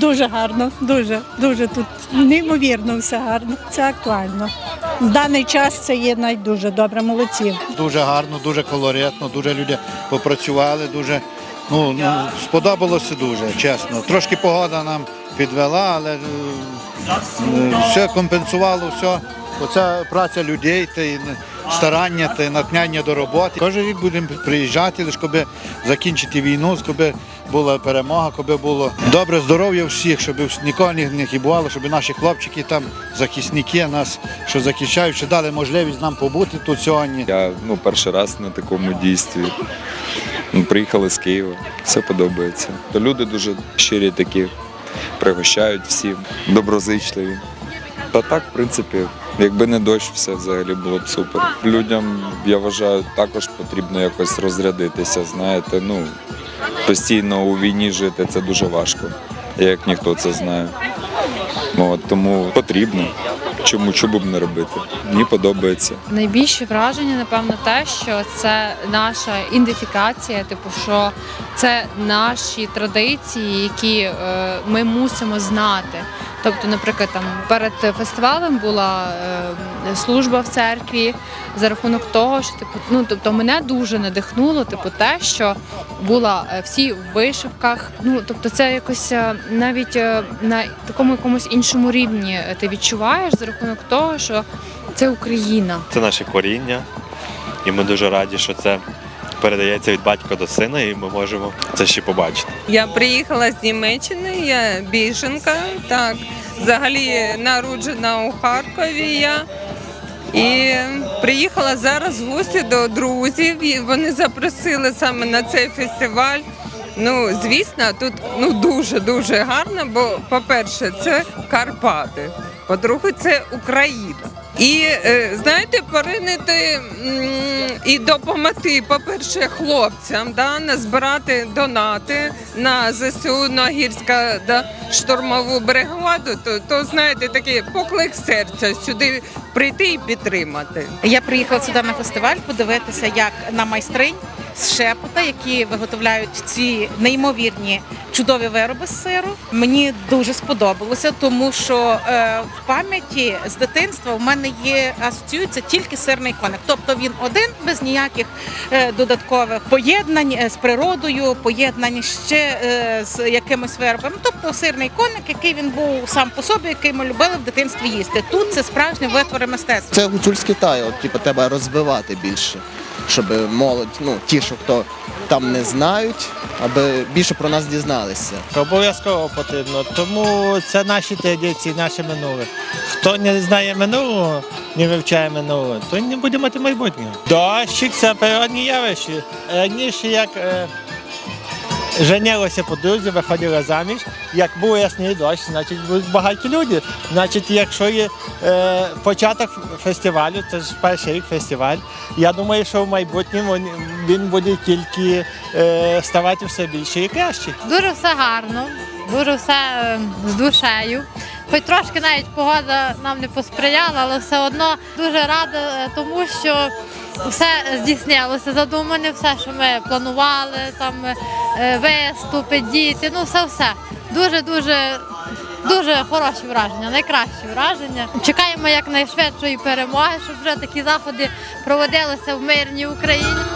Дуже гарно, дуже, дуже тут неймовірно все гарно. Це актуально. В даний час це є навіть дуже добре, молодці. Дуже гарно, дуже колоритно, дуже люди попрацювали, дуже ну, ну сподобалося дуже, чесно. Трошки погода нам підвела, але е, е, все компенсувало, все. Оця праця людей, та й старання та й натхнення до роботи. Кожен рік будемо приїжджати, лише коли закінчити війну, щоб була перемога, щоб було добре здоров'я всіх, щоб нікого не хібувало, щоб наші хлопчики там, захисники нас, що захищають, що дали можливість нам побути тут сьогодні. Я ну, перший раз на такому дійстві. Приїхали з Києва, все подобається. Люди дуже щирі такі, пригощають всім, доброзичливі. Та так, в принципі, якби не дощ, все взагалі було б супер. Людям, я вважаю, також потрібно якось розрядитися. Знаєте, ну постійно у війні жити це дуже важко, як ніхто це знає. От, тому потрібно. Чому чому б не робити? Мені подобається. Найбільше враження, напевно, те, що це наша ідентифікація, типу, що це наші традиції, які е, ми мусимо знати. Тобто, наприклад, там перед фестивалем була е, служба в церкві за рахунок того, що типу, ну тобто мене дуже надихнуло, типу, те, що була е, всі в вишивках. Ну тобто, це якось е, навіть е, на такому якомусь іншому рівні ти відчуваєш за рахунок того, що це Україна. Це наше коріння, і ми дуже раді, що це передається від батька до сина, і ми можемо це ще побачити. Я приїхала з Німеччини, я біженка, так. Взагалі народжена у Харкові я. І приїхала зараз в гості до друзів. І вони запросили саме на цей фестиваль. Ну, звісно, тут ну дуже дуже гарно, бо, по-перше, це Карпати, по-друге, це Україна. І е, знаєте, поринити і допомогти, по-перше, хлопцям, да, назбирати донати на ЗСУ на гірська да, штурмову бригаду, то, то знаєте, такий поклик серця сюди прийти і підтримати. Я приїхала сюди на фестиваль подивитися, як на майстринь з шепота, які виготовляють ці неймовірні чудові вироби з сиру. Мені дуже сподобалося, тому що е, в пам'яті з дитинства в мене є асоціюється тільки сирний коник. Тобто він один без ніяких е, додаткових поєднань е, з природою, поєднань ще з якимось виробами. Тобто сирний коник, який він був сам по собі, який ми любили в дитинстві їсти. Тут це справжні витвори мистецтва. Це гуцульський тай, от, типу, треба розвивати більше, щоб молодь, ну, ті, що хто там не знають, аби більше про нас дізналися. Обов'язково потрібно, тому це наші традиції, наше минуле. Хто не знає минулого, не вивчає минуле, то не буде мати майбутнього. Дощик це природні явище. Раніше як е, женилися подружжя, виходили заміж, як був ясний дощ, значить будуть багаті люди. Значить, якщо є е, початок фестивалю, це ж перший рік фестиваль, я думаю, що в майбутньому він- він буде тільки е, ставати все більше і краще. Дуже все гарно, дуже все е, з душею. Хоч трошки навіть погода нам не посприяла, але все одно дуже рада е, тому, що все здійснилося задумане, все, що ми планували, там е, виступи, діти, ну все все. Дуже дуже. Дуже хороші враження, найкращі враження. Чекаємо якнайшвидшої перемоги, щоб вже такі заходи проводилися в мирній Україні.